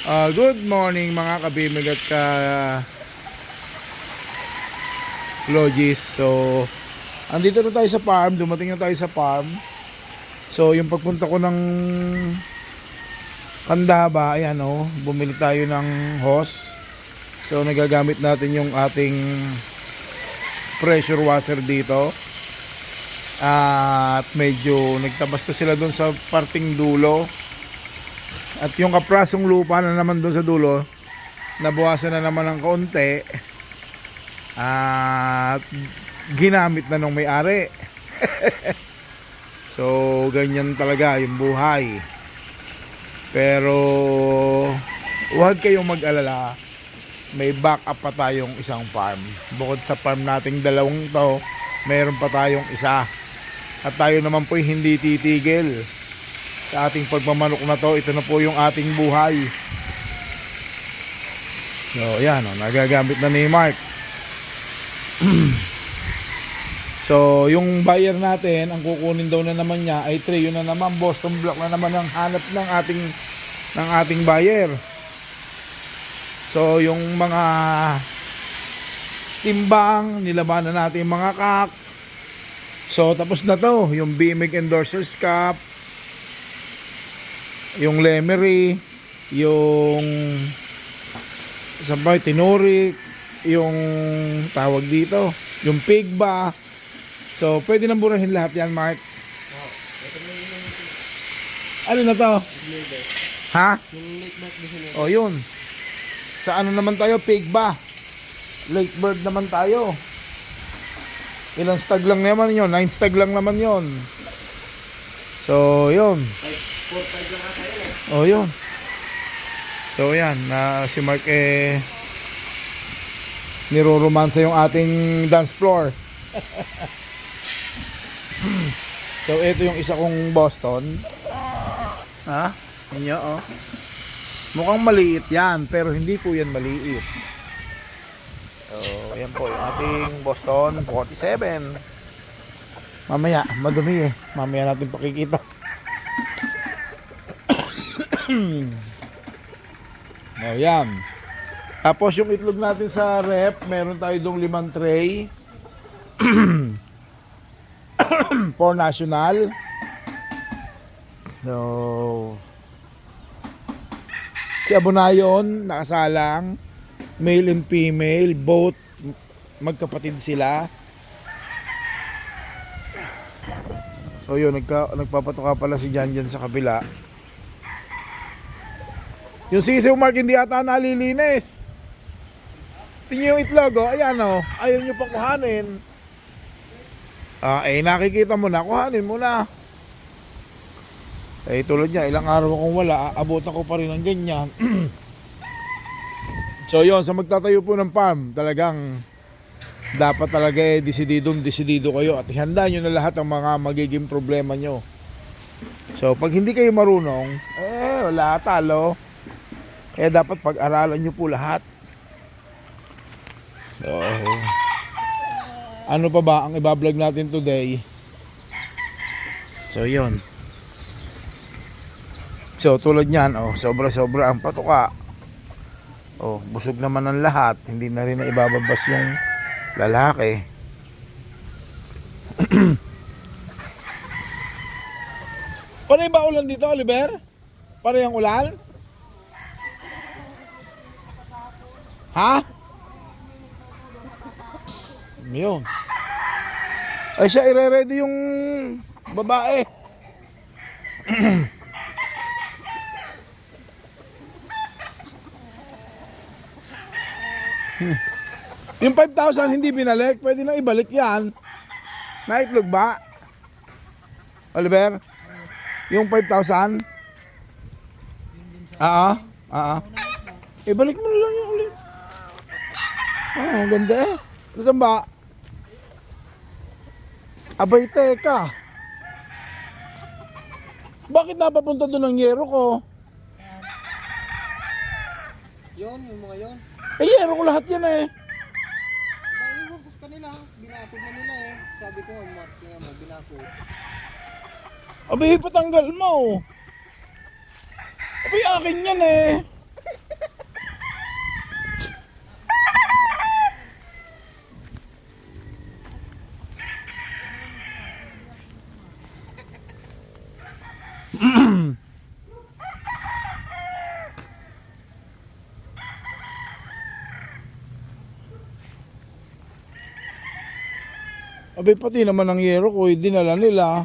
Uh, good morning mga kabimig at ka logis. So, andito na tayo sa farm. Dumating na tayo sa farm. So, yung pagpunta ko ng Kandaba, ayan o, bumili tayo ng hose. So, nagagamit natin yung ating pressure washer dito. At medyo nagtabas na sila doon sa parting dulo. At yung kaprasong lupa na naman doon sa dulo, nabawasan na naman ng kaunti. At ginamit na nung may-ari. so, ganyan talaga yung buhay. Pero, huwag kayong mag-alala. May backup pa tayong isang farm. Bukod sa farm nating dalawang to, mayroon pa tayong isa. At tayo naman po hindi titigil sa ating pagmamanok na to. Ito na po yung ating buhay. So, yan, oh, nagagamit na ni Mark. so, yung buyer natin, ang kukunin daw na naman niya ay 3. Yun na naman, Boston Block na naman ang hanap ng ating ng ating buyer. So, yung mga timbang, nilabanan natin yung mga kak. So, tapos na to. Yung BMIG Endorsers Cup, yung Lemery, yung sabay, Tinurik, yung tawag dito, yung Pigba. So, pwede nang burahin lahat yan, Mark. Ano na to? Ha? O, yun. Sa ano naman tayo? Pigba. Late bird naman tayo. Ilang stag lang naman yun? 9 stag lang naman yun. So, yun. Oh, yun. So, yan. Na si Mark eh niroromansa yung ating dance floor. so, ito yung isa kong Boston. Ha? Inyo, oh. Mukhang maliit yan, pero hindi po yan maliit. So, ayan po yung ating Boston 47. Mamaya, madumi eh. Mamaya natin pakikita. Ayan. Tapos yung itlog natin sa rep, meron tayo dong limang tray. For national. So, si Abonayon, nakasalang. Male and female, both magkapatid sila. So yun, nagka, nagpapatuka pala si Jan Jan sa kabila. Yung sisiw mark hindi ata nalilinis. Tingnan yung itlog, oh. ayan oh. Ayaw nyo pang kuhanin. Ah, eh nakikita mo na, kuhanin mo na. Eh tulad niya, ilang araw akong wala, aabutan ko pa rin ng ganyan. so yon sa magtatayo po ng farm, talagang dapat talaga eh, desididong desidido kayo at ihanda nyo na lahat ang mga magiging problema nyo. So, pag hindi kayo marunong, eh, wala talo. Kaya dapat pag-aralan nyo po lahat. So, ano pa ba ang ibablog natin today? So, yon So, tulad niyan, oh, sobra-sobra ang patuka. Oh, busog naman ang lahat. Hindi na rin na ibababas yung lalaki. Panay ba ulan dito, Oliver? Panay ang ulan? Ha? Yun. Ay siya ire-ready yung babae. Yung 5,000 hindi binalik, pwede na ibalik yan. Naitlog ba? Oliver? Yung 5,000? Oo. Oo. Ibalik mo na. Ah, ang ganda eh. Nasaan ba? Abay, teka. Bakit napapunta doon ang yero ko? Yon, yung mga yon. Eh, yero ko lahat yan eh. Dahil ko sa kanila, binakod na nila eh. Sabi ko, Mark, kaya mo, binakod. Abay, patanggal mo. Abay, akin yan eh. Abay pati naman ang yero ko, eh, dinala nila.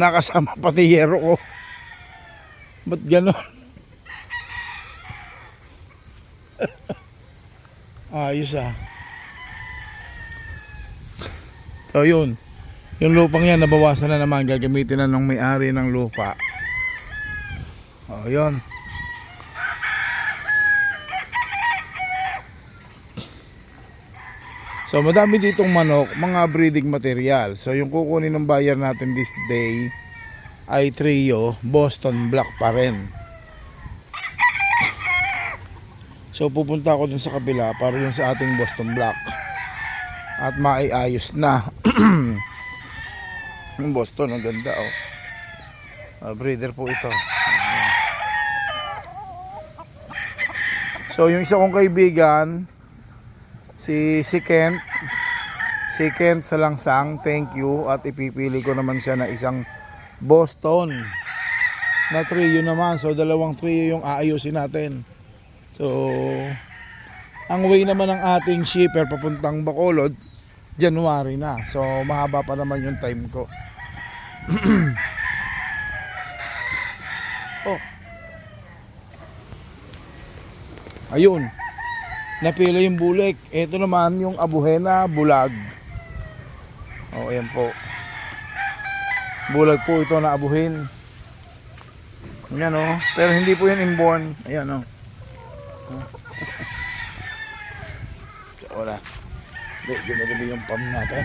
Nakasama pati yero ko. Ba't ganon? Ayos ah. So yun. Yung lupang yan, nabawasan na naman. Gagamitin na ng may-ari ng lupa. O yun. So madami ditong manok, mga breeding material. So yung kukunin ng buyer natin this day ay trio Boston Black pa rin. So pupunta ako dun sa kabila para dun sa ating Boston Black. At maiayos na. yung Boston, ang ganda oh. Ah, breeder po ito. So yung isa kong kaibigan, si si Kent, si Kent sa Langsang, thank you. At ipipili ko naman siya na isang Boston na trio naman. So dalawang trio yung aayusin natin. So, ang way naman ng ating shipper papuntang Bacolod, January na. So, mahaba pa naman yung time ko. oh. Ayun. Napila yung bulik. Ito naman yung abuhena bulag. Oh, ayan po. Bulag po ito na abuhin. Ayan oh. Pero hindi po yan inborn. Ayan oh. So, wala. Hindi, ginagabi yung pam natin.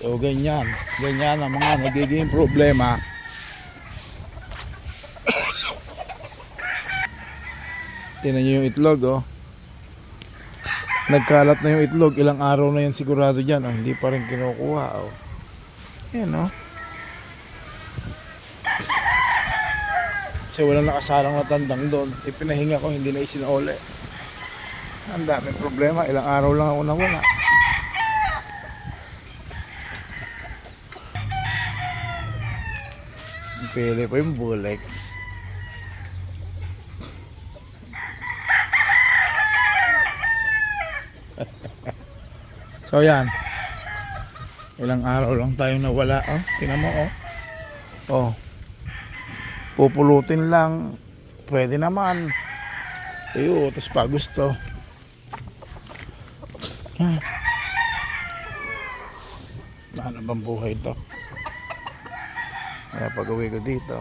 so, ganyan. Ganyan ang mga nagiging problema. Tingnan nyo yung itlog, oh. Nagkalat na yung itlog. Ilang araw na yan sigurado dyan. Oh, hindi pa rin kinukuha, oh. Yan, oh. Kasi walang nakasalang na tandang doon. Ipinahinga ko, hindi na isinauli. Ang daming problema. Ilang araw lang ako nawala. Pili ko yung bulik. So yan. Ilang araw lang tayo nawala. Oh, tingnan mo oh. Oh. Pupulutin lang. Pwede naman. Ayo, tapos pa gusto. Ah. Ano bang buhay to? Kaya pag ko dito,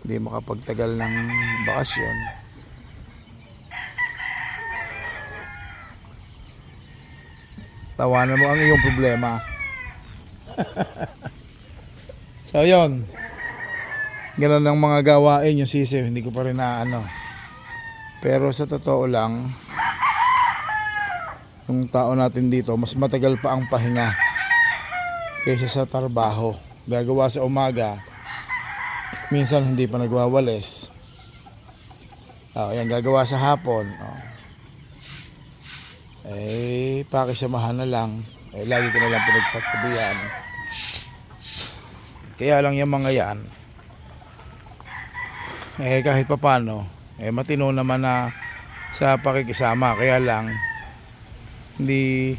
hindi makapagtagal ng bakasyon. Tawanan mo ang iyong problema. so, yon Ganun ang mga gawain yung sisiw. Hindi ko pa rin na ano. Pero sa totoo lang, yung tao natin dito, mas matagal pa ang pahinga kaysa sa trabaho. Gagawa sa umaga, minsan hindi pa nagwawalis. Oh, yan gagawa sa hapon. Oh. Eh, pakisamahan na lang. Eh, lagi ko na lang pinagsasabihan. Kaya lang yung mga yan, eh kahit papano, eh matino naman na sa pakikisama. Kaya lang, hindi,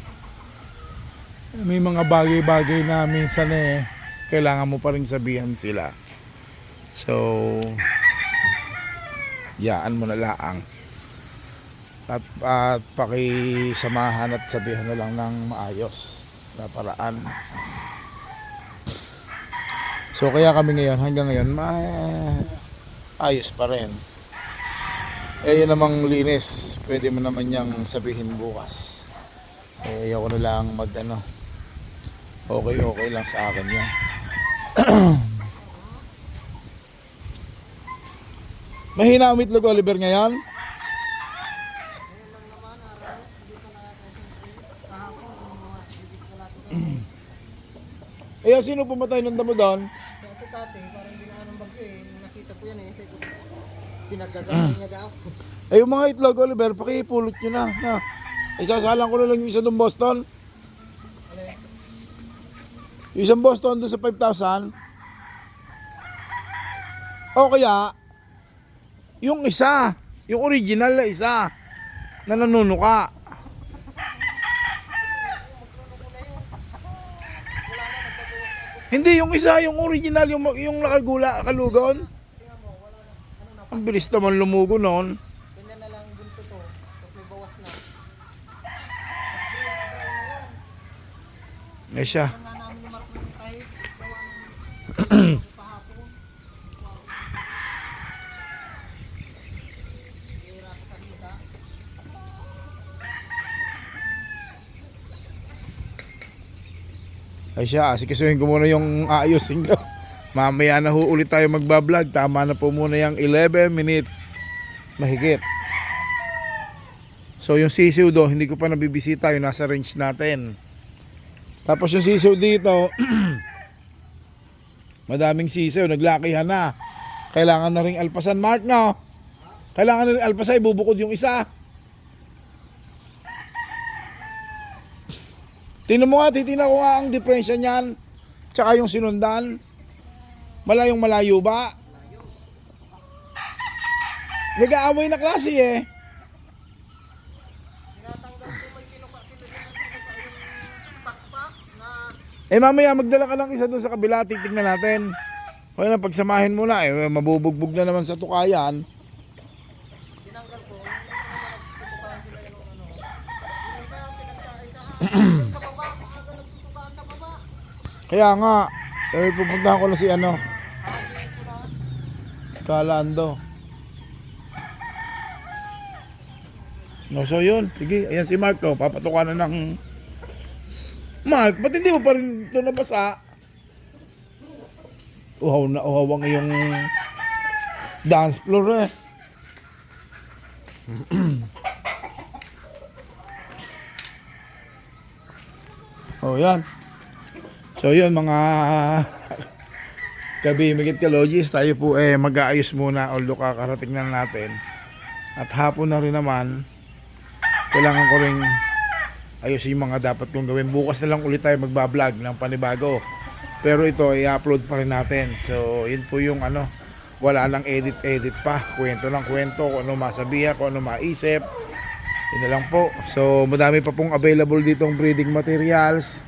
may mga bagay-bagay na minsan eh, kailangan mo pa rin sabihan sila. So, yaan mo na laang. At, at pakisamahan at sabihan na lang ng maayos na paraan. So, kaya kami ngayon, hanggang ngayon, ma ayos pa rin. Eh, yun namang linis. Pwede mo naman niyang sabihin bukas. Eh, ayoko na lang mag ano. Okay, okay lang sa akin yan. Mahina ang itlog Oliver ngayon? Eh, sino pumatay ng damo doon? Ito dati, parang hindi na ng bagyo eh. Nakita ko yan eh. Ko, Pinagkagano'n niya daw. Eh, yung mga itlog, Oliver, pakipulot nyo na. na. Isasalang ko na lang yung isa doon Boston. Yung isang Boston doon sa 5,000. O kaya, yung isa, yung original na isa, na nanunuka. Hindi, yung isa, yung original, yung, yung nakagula, kalugon. Ang bilis naman lumugo noon. Ganyan lang bunto to. May bawas na. Eh siya. Nga namin yung mark ng tayo. Gawa ng pahapon. Hira ko sa kita. Ay siya, asikasuhin ko muna yung aayusin ko. Mamaya na ho ulit tayo magbablog. Tama na po muna yung 11 minutes mahigit. So yung sisiw do, hindi ko pa nabibisita yung nasa range natin. Tapos yung sisiw dito, madaming sisiw, naglakihan na. Kailangan na ring alpasan, Mark, no? Kailangan na ring alpasan, ibubukod yung isa. Tingnan mo nga, titingnan ko nga ang diferensya niyan. Tsaka yung sinundan. Malayong malayo ba? Nag-aaway na klase eh. Eh mamaya magdala ka lang isa doon sa kabila, titignan natin. Kaya na pagsamahin mo na eh, mabubugbog na naman sa tukayan. tinanggal ko. Yung naman nagtutukaan sila yung ano. Yung isa ang pinagkaisa. Yung sa baba, maaga nagtutukaan sa baba. Kaya nga, eh, pupuntahan ko na si ano. Kalando. No, so yun. Sige, ayan si Mark to. Papatukan na ng... Mark, ba't hindi mo pa rin ito nabasa? Uhaw na uhaw ang iyong dance floor eh. oh, yan. So yun mga Gabi, Migit Kalogis, tayo po eh mag-aayos muna although kakarating na natin. At hapon na rin naman, kailangan ko rin ayusin yung mga dapat kong gawin. Bukas na lang ulit tayo magbablog ng panibago. Pero ito, i-upload pa rin natin. So, yun po yung ano, wala lang edit-edit pa. Kwento lang kwento, kung ano masabihan, kung ano maisip. Yun na lang po. So, madami pa pong available ditong breeding materials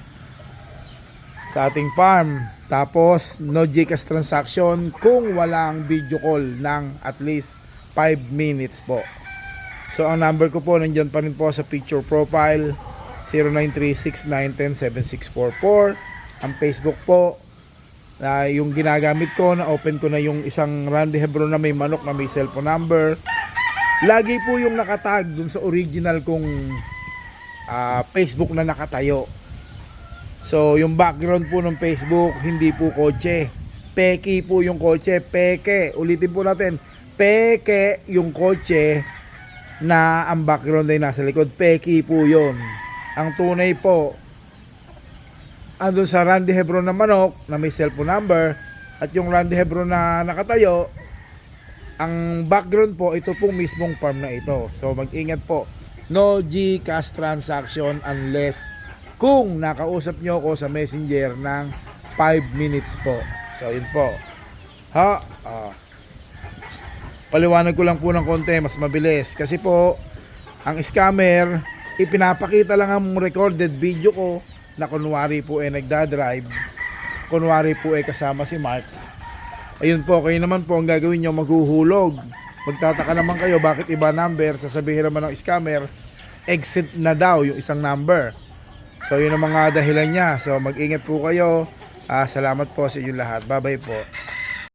sa ating farm. Tapos, no GCash transaction kung walang video call ng at least 5 minutes po. So, ang number ko po, nandyan pa rin po sa picture profile, 0936-910-7644. Ang Facebook po, na yung ginagamit ko, na open ko na yung isang Randy Hebron na may manok na may cellphone number. Lagi po yung nakatag dun sa original kong ah, Facebook na nakatayo. So, yung background po ng Facebook, hindi po kotse. Peke po yung kotse. Peke. Ulitin po natin. Peke yung kotse na ang background ay nasa likod. Peke po yun. Ang tunay po, andun sa Randy Hebron na manok na may cellphone number at yung Randy Hebron na nakatayo, ang background po, ito pong mismong farm na ito. So, mag-ingat po. No GCash transaction unless kung nakausap nyo ako sa messenger ng 5 minutes po. So, yun po. Ha? Ah. Paliwanag ko lang po ng konti, mas mabilis. Kasi po, ang scammer, ipinapakita lang ang recorded video ko na kunwari po eh nagdadrive. Kunwari po eh kasama si Mark. Ayun po, kayo naman po ang gagawin nyo, maghuhulog. Magtataka naman kayo, bakit iba number? Sasabihin naman ng scammer, exit na daw yung isang number. So yun ang mga dahilan niya. So mag-ingat po kayo. Ah, salamat po sa inyo lahat. Bye-bye po.